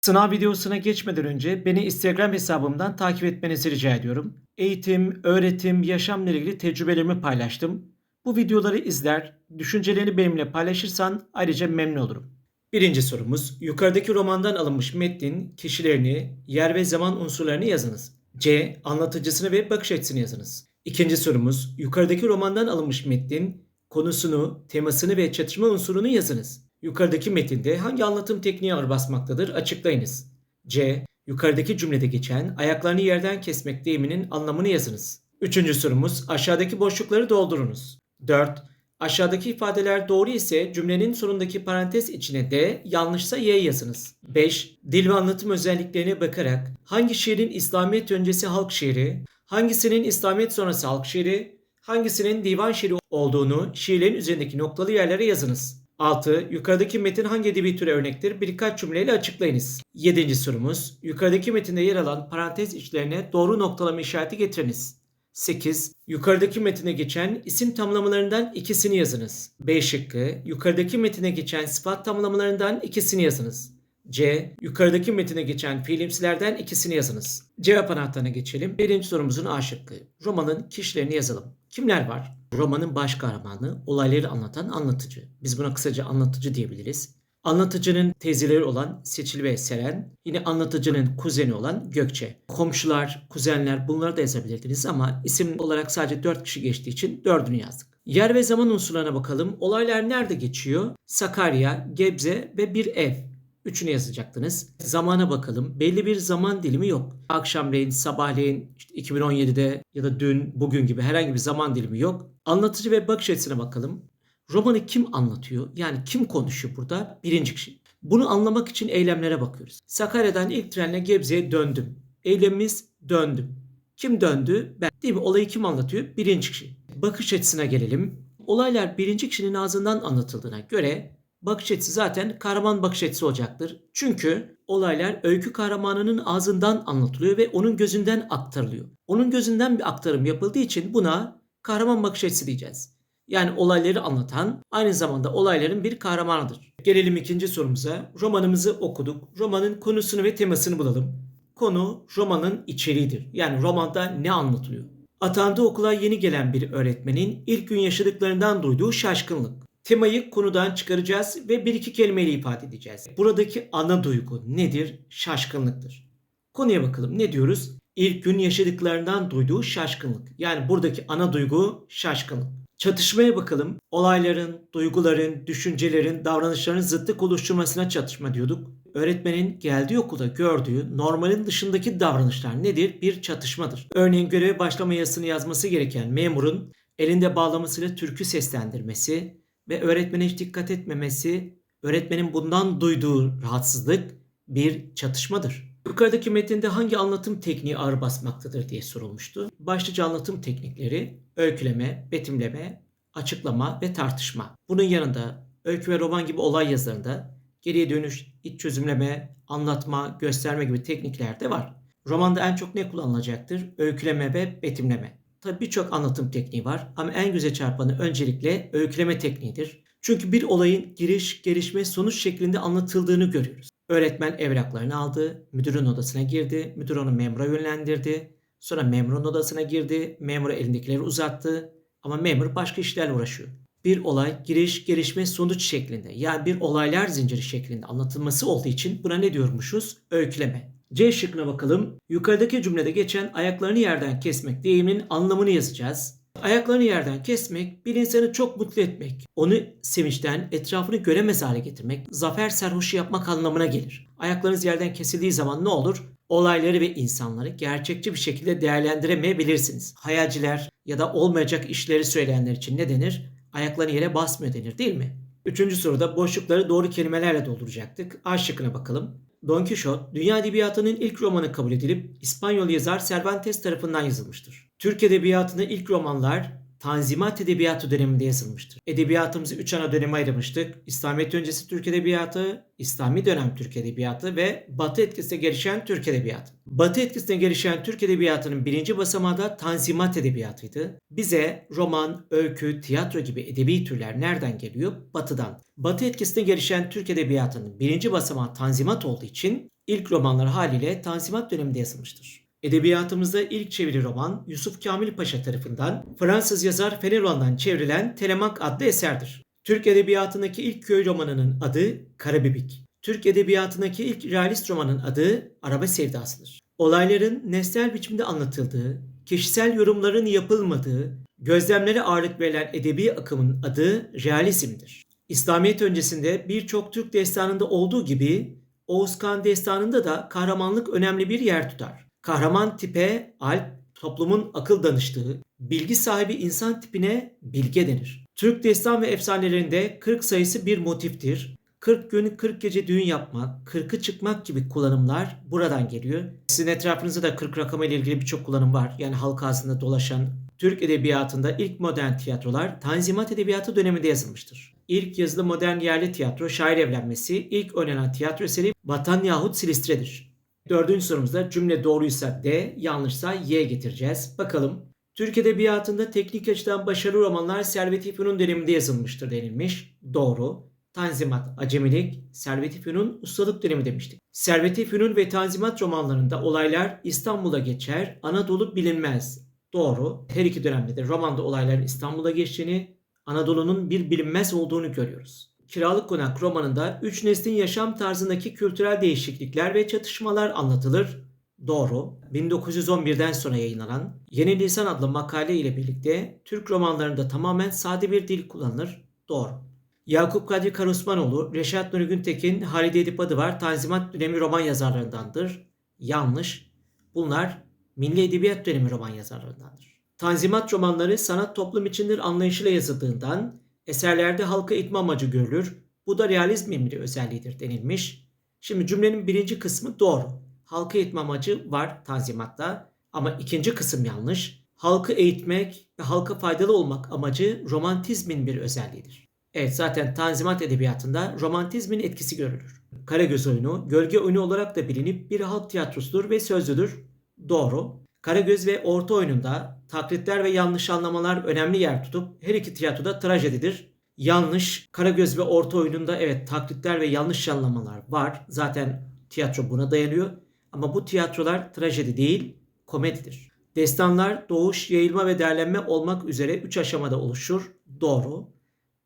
Sınav videosuna geçmeden önce beni Instagram hesabımdan takip etmenizi rica ediyorum. Eğitim, öğretim, yaşamla ilgili tecrübelerimi paylaştım. Bu videoları izler, düşüncelerini benimle paylaşırsan ayrıca memnun olurum. Birinci sorumuz, yukarıdaki romandan alınmış metnin kişilerini, yer ve zaman unsurlarını yazınız. C. Anlatıcısını ve bakış açısını yazınız. İkinci sorumuz, yukarıdaki romandan alınmış metnin konusunu, temasını ve çatışma unsurunu yazınız. Yukarıdaki metinde hangi anlatım tekniği ağır basmaktadır açıklayınız. C. Yukarıdaki cümlede geçen ayaklarını yerden kesmek deyiminin anlamını yazınız. Üçüncü sorumuz aşağıdaki boşlukları doldurunuz. 4. Aşağıdaki ifadeler doğru ise cümlenin sonundaki parantez içine D, yanlışsa Y yazınız. 5. Dil ve anlatım özelliklerine bakarak hangi şiirin İslamiyet öncesi halk şiiri, hangisinin İslamiyet sonrası halk şiiri, hangisinin divan şiiri olduğunu şiirlerin üzerindeki noktalı yerlere yazınız. 6. Yukarıdaki metin hangi edebi türe örnektir? Birkaç cümleyle açıklayınız. 7. sorumuz. Yukarıdaki metinde yer alan parantez içlerine doğru noktalama işareti getiriniz. 8. Yukarıdaki metine geçen isim tamlamalarından ikisini yazınız. B şıkkı. Yukarıdaki metine geçen sıfat tamlamalarından ikisini yazınız. C. Yukarıdaki metine geçen fiilimsilerden ikisini yazınız. Cevap anahtarına geçelim. Birinci sorumuzun A şıkkı. Romanın kişilerini yazalım. Kimler var? Romanın baş kahramanı, olayları anlatan anlatıcı. Biz buna kısaca anlatıcı diyebiliriz. Anlatıcının teyzeleri olan Seçil ve Seren, yine anlatıcının kuzeni olan Gökçe. Komşular, kuzenler bunları da yazabilirdiniz ama isim olarak sadece 4 kişi geçtiği için 4'ünü yazdık. Yer ve zaman unsurlarına bakalım. Olaylar nerede geçiyor? Sakarya, Gebze ve bir ev. Üçünü yazacaktınız. Zamana bakalım. Belli bir zaman dilimi yok. Akşamleyin, sabahleyin, işte 2017'de ya da dün, bugün gibi herhangi bir zaman dilimi yok. Anlatıcı ve bakış açısına bakalım. Romanı kim anlatıyor? Yani kim konuşuyor burada? Birinci kişi. Bunu anlamak için eylemlere bakıyoruz. Sakarya'dan ilk trenle Gebze'ye döndüm. Eylemimiz döndüm. Kim döndü? Ben. Değil mi? Olayı kim anlatıyor? Birinci kişi. Bakış açısına gelelim. Olaylar birinci kişinin ağzından anlatıldığına göre bakış açısı zaten kahraman bakış açısı olacaktır. Çünkü olaylar öykü kahramanının ağzından anlatılıyor ve onun gözünden aktarılıyor. Onun gözünden bir aktarım yapıldığı için buna kahraman bakış açısı diyeceğiz. Yani olayları anlatan aynı zamanda olayların bir kahramanıdır. Gelelim ikinci sorumuza. Romanımızı okuduk. Romanın konusunu ve temasını bulalım. Konu romanın içeriğidir. Yani romanda ne anlatılıyor? Atandığı okula yeni gelen bir öğretmenin ilk gün yaşadıklarından duyduğu şaşkınlık. Temayı konudan çıkaracağız ve bir iki kelimeyle ifade edeceğiz. Buradaki ana duygu nedir? Şaşkınlıktır. Konuya bakalım. Ne diyoruz? İlk gün yaşadıklarından duyduğu şaşkınlık. Yani buradaki ana duygu şaşkınlık. Çatışmaya bakalım. Olayların, duyguların, düşüncelerin, davranışların zıtlık oluşturmasına çatışma diyorduk. Öğretmenin geldiği okulda gördüğü normalin dışındaki davranışlar nedir? Bir çatışmadır. Örneğin göreve başlama yazısını yazması gereken memurun elinde bağlamasıyla türkü seslendirmesi ve öğretmene hiç dikkat etmemesi, öğretmenin bundan duyduğu rahatsızlık bir çatışmadır. Yukarıdaki metinde hangi anlatım tekniği ağır basmaktadır diye sorulmuştu. Başlıca anlatım teknikleri öyküleme, betimleme, açıklama ve tartışma. Bunun yanında öykü ve roman gibi olay yazılarında geriye dönüş, iç çözümleme, anlatma, gösterme gibi teknikler de var. Romanda en çok ne kullanılacaktır? Öyküleme ve betimleme. Tabi birçok anlatım tekniği var ama en göze çarpanı öncelikle öyküleme tekniğidir. Çünkü bir olayın giriş, gelişme, sonuç şeklinde anlatıldığını görüyoruz. Öğretmen evraklarını aldı, müdürün odasına girdi, müdür onu memura yönlendirdi. Sonra memurun odasına girdi, memura elindekileri uzattı ama memur başka işlerle uğraşıyor. Bir olay giriş, gelişme, sonuç şeklinde yani bir olaylar zinciri şeklinde anlatılması olduğu için buna ne diyormuşuz? Öyküleme. C şıkkına bakalım. Yukarıdaki cümlede geçen ayaklarını yerden kesmek deyiminin anlamını yazacağız. Ayaklarını yerden kesmek, bir insanı çok mutlu etmek, onu sevinçten etrafını göremez hale getirmek, zafer serhoşu yapmak anlamına gelir. Ayaklarınız yerden kesildiği zaman ne olur? Olayları ve insanları gerçekçi bir şekilde değerlendiremeyebilirsiniz. Hayalciler ya da olmayacak işleri söyleyenler için ne denir? Ayaklarını yere basmıyor denir değil mi? Üçüncü soruda boşlukları doğru kelimelerle dolduracaktık. A şıkkına bakalım. Don Quixote, dünya edebiyatının ilk romanı kabul edilip İspanyol yazar Cervantes tarafından yazılmıştır. Türk edebiyatında ilk romanlar Tanzimat Edebiyatı döneminde yazılmıştır. Edebiyatımızı üç ana döneme ayırmıştık. İslamiyet öncesi Türk Edebiyatı, İslami dönem Türk Edebiyatı ve Batı etkisinde gelişen Türk Edebiyatı. Batı etkisinde gelişen Türk Edebiyatı'nın birinci basamağı da Tanzimat Edebiyatıydı. Bize roman, öykü, tiyatro gibi edebi türler nereden geliyor? Batı'dan. Batı etkisinde gelişen Türk Edebiyatı'nın birinci basamağı Tanzimat olduğu için ilk romanlar haliyle Tanzimat döneminde yazılmıştır. Edebiyatımızda ilk çeviri roman Yusuf Kamil Paşa tarafından Fransız yazar Fenelon'dan çevrilen Telemak adlı eserdir. Türk edebiyatındaki ilk köy romanının adı Karabibik. Türk edebiyatındaki ilk realist romanın adı Araba Sevdası'dır. Olayların nesnel biçimde anlatıldığı, kişisel yorumların yapılmadığı, gözlemlere ağırlık verilen edebi akımın adı realizmdir. İslamiyet öncesinde birçok Türk destanında olduğu gibi Oğuz Kağan destanında da kahramanlık önemli bir yer tutar. Kahraman tipe alp, toplumun akıl danıştığı, bilgi sahibi insan tipine bilge denir. Türk destan ve efsanelerinde 40 sayısı bir motiftir. 40 gün 40 gece düğün yapmak, 40'ı çıkmak gibi kullanımlar buradan geliyor. Sizin etrafınızda da 40 rakamı ile ilgili birçok kullanım var. Yani halk ağzında dolaşan Türk edebiyatında ilk modern tiyatrolar Tanzimat Edebiyatı döneminde yazılmıştır. İlk yazılı modern yerli tiyatro şair evlenmesi, ilk oynanan tiyatro eseri Vatan yahut Silistre'dir. Dördüncü sorumuzda cümle doğruysa D, yanlışsa Y getireceğiz. Bakalım. Türk Edebiyatı'nda teknik açıdan başarılı romanlar Servet-i Fünun döneminde yazılmıştır denilmiş. Doğru. Tanzimat, Acemilik, Servet-i Fünun ustalık dönemi demiştik. Servet-i Fünun ve Tanzimat romanlarında olaylar İstanbul'a geçer, Anadolu bilinmez. Doğru. Her iki dönemde de romanda olayların İstanbul'a geçtiğini, Anadolu'nun bir bilinmez olduğunu görüyoruz. Kiralık Konak romanında üç neslin yaşam tarzındaki kültürel değişiklikler ve çatışmalar anlatılır. Doğru. 1911'den sonra yayınlanan Yeni Lisan adlı makale ile birlikte Türk romanlarında tamamen sade bir dil kullanılır. Doğru. Yakup Kadri Karosmanoğlu, Reşat Nuri Güntekin, Halide Edip Adıvar Tanzimat dönemi roman yazarlarındandır. Yanlış. Bunlar Milli Edebiyat dönemi roman yazarlarındandır. Tanzimat romanları sanat toplum içindir anlayışıyla yazıldığından eserlerde halka itme amacı görülür. Bu da realizmin bir özelliğidir denilmiş. Şimdi cümlenin birinci kısmı doğru. Halka itme amacı var Tanzimat'ta ama ikinci kısım yanlış. Halkı eğitmek ve halka faydalı olmak amacı romantizmin bir özelliğidir. Evet zaten Tanzimat edebiyatında romantizmin etkisi görülür. Karagöz oyunu, gölge oyunu olarak da bilinip bir halk tiyatrosudur ve sözlüdür. Doğru. Karagöz ve orta oyununda taklitler ve yanlış anlamalar önemli yer tutup her iki tiyatroda trajedidir. Yanlış, Karagöz ve orta oyununda evet taklitler ve yanlış anlamalar var. Zaten tiyatro buna dayanıyor. Ama bu tiyatrolar trajedi değil, komedidir. Destanlar doğuş, yayılma ve derlenme olmak üzere 3 aşamada oluşur. Doğru.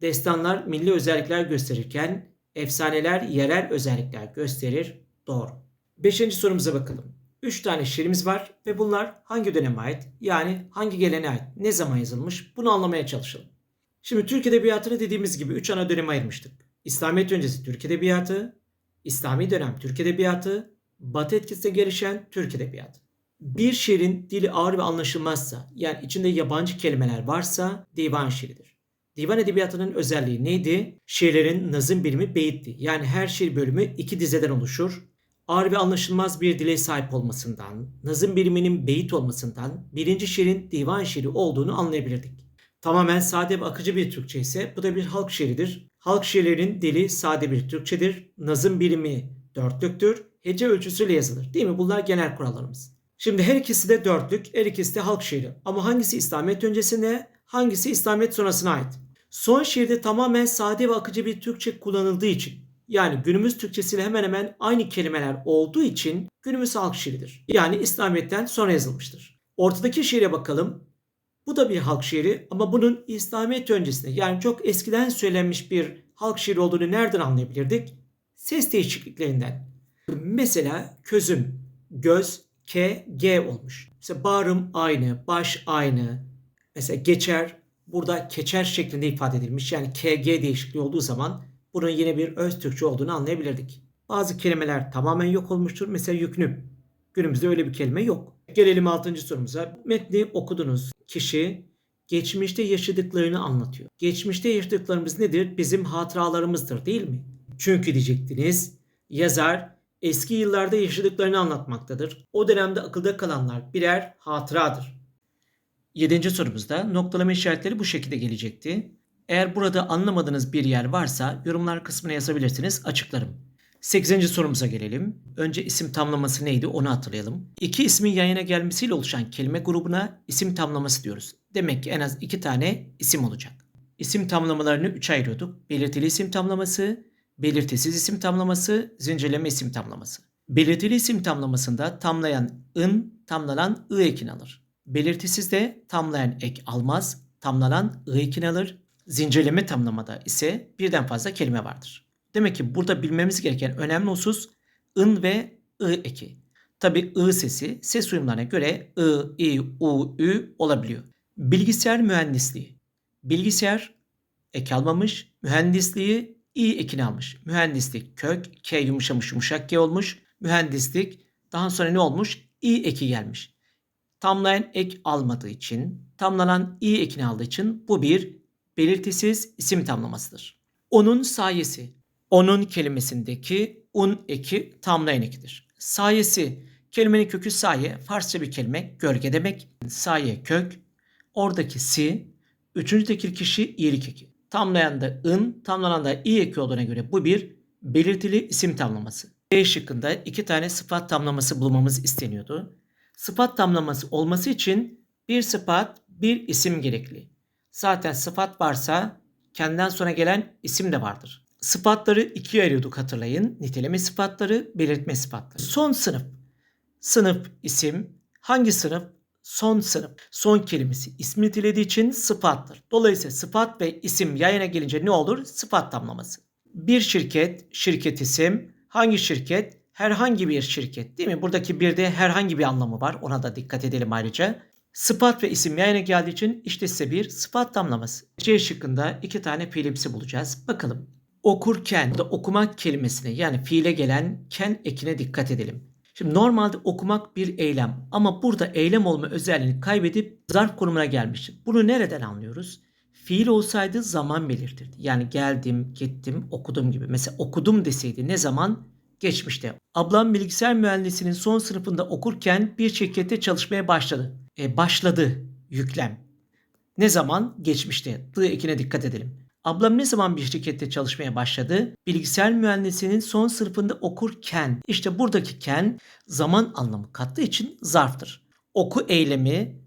Destanlar milli özellikler gösterirken efsaneler yerel özellikler gösterir. Doğru. Beşinci sorumuza bakalım. 3 tane şiirimiz var ve bunlar hangi döneme ait? Yani hangi geleneğe ait? Ne zaman yazılmış? Bunu anlamaya çalışalım. Şimdi Türk Edebiyatı'nı dediğimiz gibi 3 ana döneme ayırmıştık. İslamiyet öncesi Türk Edebiyatı, İslami dönem Türk Edebiyatı, Batı etkisinde gelişen Türk Edebiyatı. Bir şiirin dili ağır ve anlaşılmazsa, yani içinde yabancı kelimeler varsa divan şiiridir. Divan edebiyatının özelliği neydi? Şiirlerin nazım birimi beyitti. Yani her şiir bölümü iki dizeden oluşur ağır ve anlaşılmaz bir dile sahip olmasından, nazım biriminin beyit olmasından birinci şiirin divan şiiri olduğunu anlayabilirdik. Tamamen sade ve akıcı bir Türkçe ise bu da bir halk şiiridir. Halk şiirlerin dili sade bir Türkçedir. Nazım birimi dörtlüktür. Hece ölçüsüyle yazılır. Değil mi? Bunlar genel kurallarımız. Şimdi her ikisi de dörtlük, her ikisi de halk şiiri. Ama hangisi İslamiyet öncesine, hangisi İslamiyet sonrasına ait? Son şiirde tamamen sade ve akıcı bir Türkçe kullanıldığı için yani günümüz Türkçesiyle hemen hemen aynı kelimeler olduğu için günümüz halk şiiridir. Yani İslamiyet'ten sonra yazılmıştır. Ortadaki şiire bakalım. Bu da bir halk şiiri ama bunun İslamiyet öncesinde yani çok eskiden söylenmiş bir halk şiiri olduğunu nereden anlayabilirdik? Ses değişikliklerinden. Mesela közüm, göz, K, G olmuş. Mesela bağrım aynı, baş aynı. Mesela geçer, burada keçer şeklinde ifade edilmiş. Yani K, G değişikliği olduğu zaman bunun yine bir öz Türkçe olduğunu anlayabilirdik. Bazı kelimeler tamamen yok olmuştur. Mesela yüklü. Günümüzde öyle bir kelime yok. Gelelim 6. sorumuza. Metni okudunuz. Kişi geçmişte yaşadıklarını anlatıyor. Geçmişte yaşadıklarımız nedir? Bizim hatıralarımızdır değil mi? Çünkü diyecektiniz yazar eski yıllarda yaşadıklarını anlatmaktadır. O dönemde akılda kalanlar birer hatıradır. Yedinci sorumuzda noktalama işaretleri bu şekilde gelecekti. Eğer burada anlamadığınız bir yer varsa yorumlar kısmına yazabilirsiniz açıklarım. 8. sorumuza gelelim. Önce isim tamlaması neydi onu hatırlayalım. İki ismin yan yana gelmesiyle oluşan kelime grubuna isim tamlaması diyoruz. Demek ki en az iki tane isim olacak. İsim tamlamalarını üçe ayırıyorduk. Belirtili isim tamlaması, belirtisiz isim tamlaması, zincirleme isim tamlaması. Belirtili isim tamlamasında tamlayan ın, tamlanan ı ekini alır. Belirtisizde tamlayan ek almaz, tamlanan ı ekini alır. Zincirleme tamlamada ise birden fazla kelime vardır. Demek ki burada bilmemiz gereken önemli husus ın ve ı eki. Tabi ı sesi ses uyumlarına göre ı, i, u, ü olabiliyor. Bilgisayar mühendisliği. Bilgisayar ek almamış, mühendisliği i ekini almış. Mühendislik kök, k yumuşamış yumuşak g olmuş. Mühendislik daha sonra ne olmuş? i eki gelmiş. Tamlayan ek almadığı için, tamlanan i ekini aldığı için bu bir belirtisiz isim tamlamasıdır. Onun sayesi. Onun kelimesindeki un eki tamlayan ekidir. Sayesi kelimenin kökü saye, Farsça bir kelime, gölge demek. Saye kök, oradaki si, üçüncü tekil kişi iyilik eki. Tamlayan da ın, tamlanan da i eki olduğuna göre bu bir belirtili isim tamlaması. B şıkkında iki tane sıfat tamlaması bulmamız isteniyordu. Sıfat tamlaması olması için bir sıfat, bir isim gerekli. Zaten sıfat varsa kendinden sonra gelen isim de vardır. Sıfatları ikiye ayırıyorduk hatırlayın. Niteleme sıfatları, belirtme sıfatları. Son sınıf. Sınıf isim. Hangi sınıf? Son sınıf. Son kelimesi ismi nitelediği için sıfattır. Dolayısıyla sıfat ve isim yan yana gelince ne olur? Sıfat tamlaması. Bir şirket, şirket isim. Hangi şirket? Herhangi bir şirket değil mi? Buradaki bir de herhangi bir anlamı var. Ona da dikkat edelim ayrıca. Sıfat ve isim yan yana geldiği için işte size bir sıfat tamlaması. C şıkkında iki tane fiilimsi bulacağız. Bakalım. Okurken da okumak kelimesine yani fiile gelen ken ekine dikkat edelim. Şimdi normalde okumak bir eylem ama burada eylem olma özelliğini kaybedip zarf konumuna gelmiştir. Bunu nereden anlıyoruz? Fiil olsaydı zaman belirtirdi. Yani geldim, gittim, okudum gibi. Mesela okudum deseydi ne zaman? Geçmişte. Ablam bilgisayar mühendisinin son sınıfında okurken bir şirkette çalışmaya başladı. E, başladı yüklem. Ne zaman? Geçmişte. D ekine dikkat edelim. Ablam ne zaman bir şirkette çalışmaya başladı? Bilgisayar mühendisinin son sınıfında okurken. İşte buradaki ken zaman anlamı kattığı için zarftır. Oku eylemi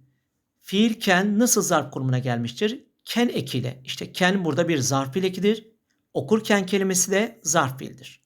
fiilken nasıl zarf konumuna gelmiştir? Ken ekiyle. İşte ken burada bir zarf fiil ekidir. Okurken kelimesi de zarf fiildir.